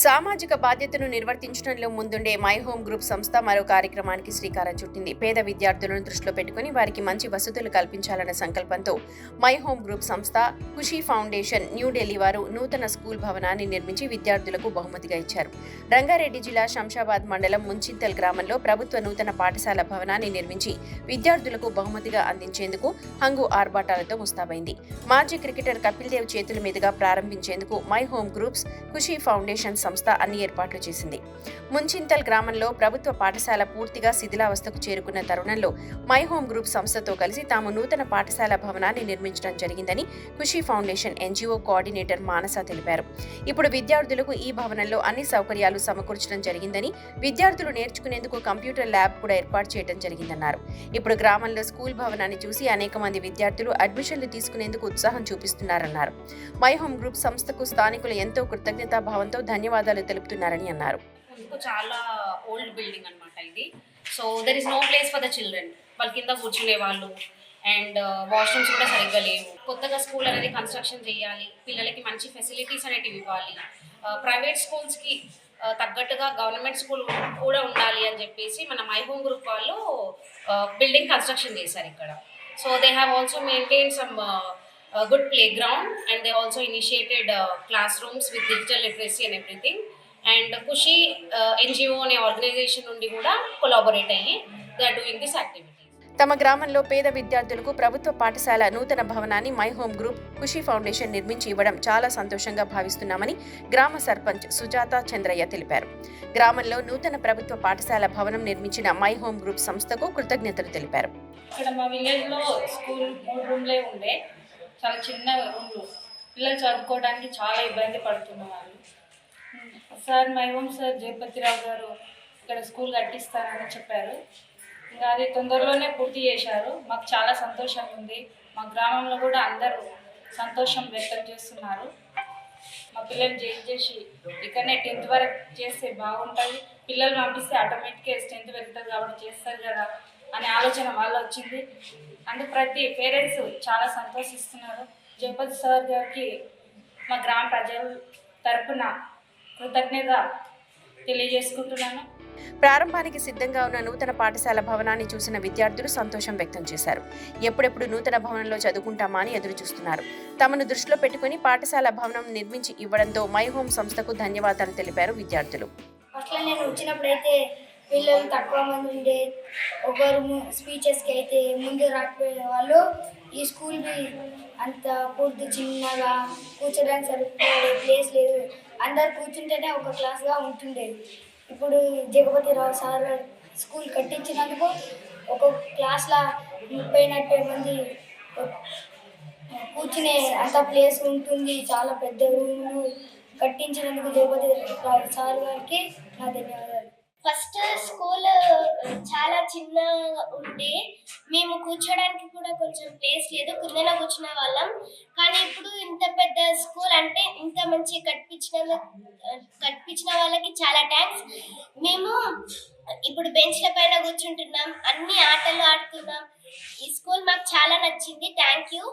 సామాజిక బాధ్యతను నిర్వర్తించడంలో ముందుండే మై హోమ్ గ్రూప్ సంస్థ మరో కార్యక్రమానికి శ్రీకారం చుట్టింది. పేద విద్యార్థులను దృష్టిలో పెట్టుకుని వారికి మంచి వసతులు కల్పించాలన్న సంకల్పంతో మై హోమ్ గ్రూప్ సంస్థ ఖుషీ ఫౌండేషన్ న్యూఢిల్లీ వారు నూతన స్కూల్ భవనాన్ని నిర్మించి విద్యార్థులకు బహుమతిగా ఇచ్చారు. రంగారెడ్డి జిల్లా శంషాబాద్ మండలం ముంచింతల్ గ్రామంలో ప్రభుత్వ నూతన పాఠశాల భవనాన్ని నిర్మించి విద్యార్థులకు బహుమతిగా అందించేందుకు హంగు ఆర్భాటాలతో ముస్తాబైంది. మాజీ క్రికెటర్ కపిల్ దేవ్ చేతుల మీదుగా ప్రారంభించేందుకు my home groups Khushi foundation సంస్థ అన్ని ఏర్పాట్లు చేసింది. ముంచింతల్ గ్రామంలో ప్రభుత్వ పాఠశాల పూర్తిగా శిథిలావస్థకు చేరుకున్న తరుణంలో మై హోమ్ గ్రూప్ సంస్థతో కలిసి తాము నూతన పాఠశాల భవనాన్ని నిర్మించడం జరిగిందని Khushi foundation NGO coordinator Manasa తెలిపారు. ఇప్పుడు విద్యార్థులకు ఈ భవనంలో అన్ని సౌకర్యాలు సమకూర్చడం జరిగిందని విద్యార్థులు నేర్చుకునేందుకు కంప్యూటర్ ల్యాబ్ కూడా ఏర్పాటు చేయడం జరిగిందన్నారు. ఇప్పుడు గ్రామంలో స్కూల్ భవనాన్ని చూసి అనేక మంది విద్యార్థులు అడ్మిషన్లు తీసుకునేందుకు ఉత్సాహం చూపిస్తున్నారన్నారు. మై హోమ్ గ్రూప్ సంస్థకు స్థానికులు ఎంతో కృతజ్ఞతా ధన్యవాదాలు ధన్యవాదాలు తెలుపుతున్నారని అన్నారు. చాలా ఓల్డ్ బిల్డింగ్ అనమాట ఇది. So there is no place for the children వాళ్ళ కింద కూర్చునే వాళ్ళు. అండ్ వాష్రూమ్స్ uh, కూడా సరిగ్గా లేవు. కొత్తగా స్కూల్ అనేది కన్స్ట్రక్షన్ చేయాలి. పిల్లలకి మంచి ఫెసిలిటీస్ అనేటివి ఇవ్వాలి. Uh, ప్రైవేట్ స్కూల్స్కి uh, తగ్గట్టుగా గవర్నమెంట్ స్కూల్ కూడా ఉండాలి అని చెప్పేసి మన మై హోమ్ గ్రూప్ వాళ్ళు బిల్డింగ్ కన్స్ట్రక్షన్ చేశారు ఇక్కడ. So they have also maintain some good playground and they also initiated classrooms with digital literacy and everything and Khushi NGO అనే ఆర్గనైజేషన్ నుండి కూడా కొలాబొరేట్ అయ్యి they are doing this activity తమ గ్రామంలో పేద విద్యార్థులకు ప్రభుత్వ పాఠశాల నూతన భవనాన్ని my home group Khushi foundation నిర్మించి ఇవ్వడం చాలా సంతోషంగా భావిస్తున్నామని గ్రామ సర్పంచ్ సుజాత చంద్రయ్య తెలిపారు. గ్రామంలో నూతన ప్రభుత్వ పాఠశాల భవనం నిర్మించిన మై హోమ్ గ్రూప్ సంస్థకు కృతజ్ఞతలు తెలిపారు. ఇక్కడ మా విలేజ్లో స్కూల్ మూడు రూమ్లే ఉండే. చాలా చిన్న రూమ్లు పిల్లలు చదువుకోవడానికి చాలా ఇబ్బంది పడుతున్నారు. Sir my home sir Jayapathirao గారు ఇక్కడ స్కూల్ కట్టిస్తానని చెప్పారు. ఇంకా అది తొందరలోనే పూర్తి చేశారు. మాకు చాలా సంతోషంగా ఉంది. మా గ్రామంలో కూడా అందరూ సంతోషం వ్యక్తం చేస్తున్నారు. మా పిల్లలు చేసి చేసి ఇక్కడనే టెన్త్ వరకు చేస్తే బాగుంటుంది. పిల్లలు పంపిస్తే ఆటోమేటిక్గా టెన్త్ వెళ్తారు కాబట్టి చేస్తారు కదా. అనే ఆలోచన వాళ్ళు వచ్చింది అందుకు ప్రతి పేరెంట్స్ చాలా సంతోషిస్తున్నారు. జగపతి సార్ గారికి మా గ్రామ ప్రజల తరపున కృతజ్ఞత తెలియజేసుకుంటున్నాను. ప్రారంభానికి సిద్ధంగా ఉన్న నూతన పాఠశాల భవనాన్ని చూసిన విద్యార్థులు సంతోషం వ్యక్తం చేశారు. ఎప్పుడెప్పుడు నూతన భవనంలో చదువుకుంటామా అని ఎదురు చూస్తున్నారు తమను దృష్టిలో పెట్టుకుని పాఠశాల భవనం నిర్మించి ఇవ్వడంతో మై హోమ్ సంస్థకు ధన్యవాదాలు తెలిపారు విద్యార్థులు. అట్లా నేను వచ్చినప్పుడైతే పిల్లలు తక్కువ మంది ఉండే ఒకరు స్పీచెస్కి అయితే ముందు రాకపోయే వాళ్ళు ఈ స్కూల్కి అంత పూర్తి చిన్నగా కూర్చోడానికి సరిపోయే ప్లేస్ లేదు. అందరు కూర్చుంటేనే ఒక క్లాస్గా ఉంటుండేది. ఇప్పుడు జగపతి రావు సార్ స్కూల్ కట్టించినందుకు ఒక క్లాస్లో ముప్పై నలభై మంది కూర్చునే అంత ప్లేస్ ఉంటుంది. చాలా పెద్ద రూమ్ కట్టించినందుకు జగపతి రావు సార్ గారికి నా ధన్యవాదాలు. ఫస్ట్ స్కూల్ చాలా చిన్నగా ఉండే. మేము కూర్చోడానికి కూడా కొంచెం ప్లేస్ లేదు కిందన కూర్చునే వాళ్ళం. కానీ ఇప్పుడు ఇంత పెద్ద స్కూల్ అంటే ఇంత మంచి కట్టించిన కట్టించిన వాళ్ళకి చాలా థ్యాంక్స్. మేము ఇప్పుడు బెంచ్ల పైన కూర్చుంటున్నాం అన్ని ఆటలు ఆడుతున్నాం. ఈ స్కూల్ మాకు చాలా నచ్చింది థ్యాంక్ యూ.